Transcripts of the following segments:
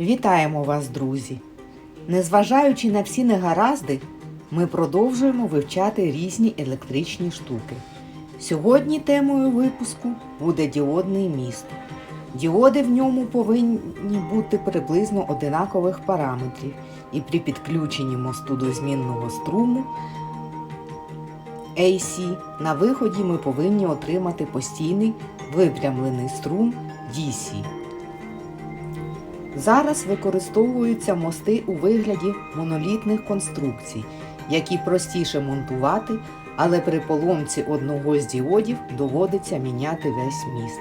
Вітаємо вас, друзі! Незважаючи на всі негаразди, ми продовжуємо вивчати різні електричні штуки. Сьогодні темою випуску буде діодний міст. Діоди в ньому повинні бути приблизно одинакових параметрів, і при підключенні мосту до змінного струму AC на виході ми повинні отримати постійний випрямлений струм DC. Зараз використовуються мости у вигляді монолітних конструкцій, які простіше монтувати, але при поломці одного з діодів доводиться міняти весь міст.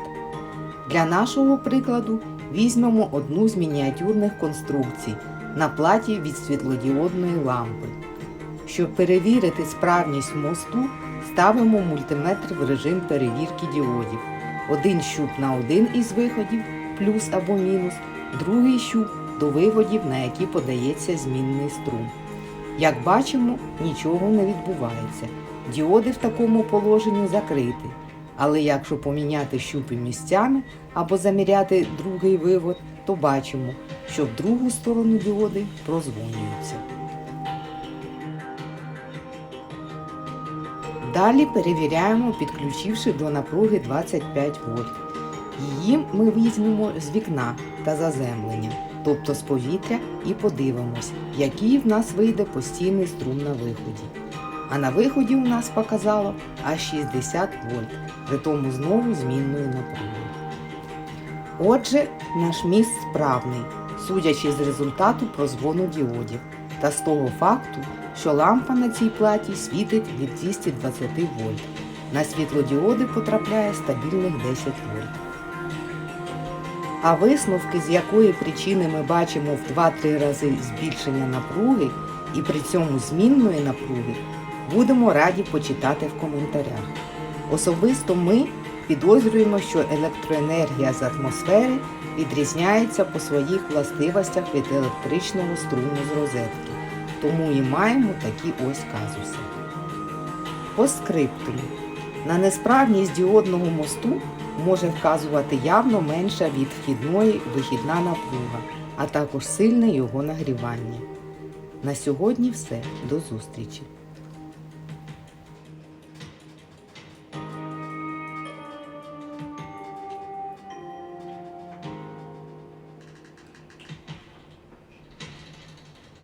Для нашого прикладу візьмемо одну з мініатюрних конструкцій на платі від світлодіодної лампи. Щоб перевірити справність мосту, ставимо мультиметр в режим перевірки діодів. Один щуп на один із виходів, плюс або мінус, другий щуп до виводів, на які подається змінний струм. Як бачимо, нічого не відбувається. Діоди в такому положенні закриті. Але якщо поміняти щупи місцями або заміряти другий вивод, то бачимо, що в другу сторону діоди прозвонюються. Далі перевіряємо, підключивши до напруги 25 вольт. Її ми візьмемо з вікна та заземлення, тобто з повітря, і подивимось, який в нас вийде постійний струм на виході. А на виході у нас показало аж 60 вольт, при тому знову змінною напругою. Отже, наш міст справний, судячи з результату прозвону діодів та з того факту, що лампа на цій платі світить від 220 вольт. На світлодіоди потрапляє стабільних 10 вольт. А висновки, з якої причини ми бачимо в 2-3 рази збільшення напруги і при цьому змінної напруги, будемо раді почитати в коментарях. Особисто ми підозрюємо, що електроенергія з атмосфери відрізняється по своїх властивостях від електричного струму з розетки, тому і маємо такі ось казуси. По скриптуму. На несправність діодного мосту може вказувати явно менша від вхідної вихідна напруга, а також сильне його нагрівання. На сьогодні все. До зустрічі!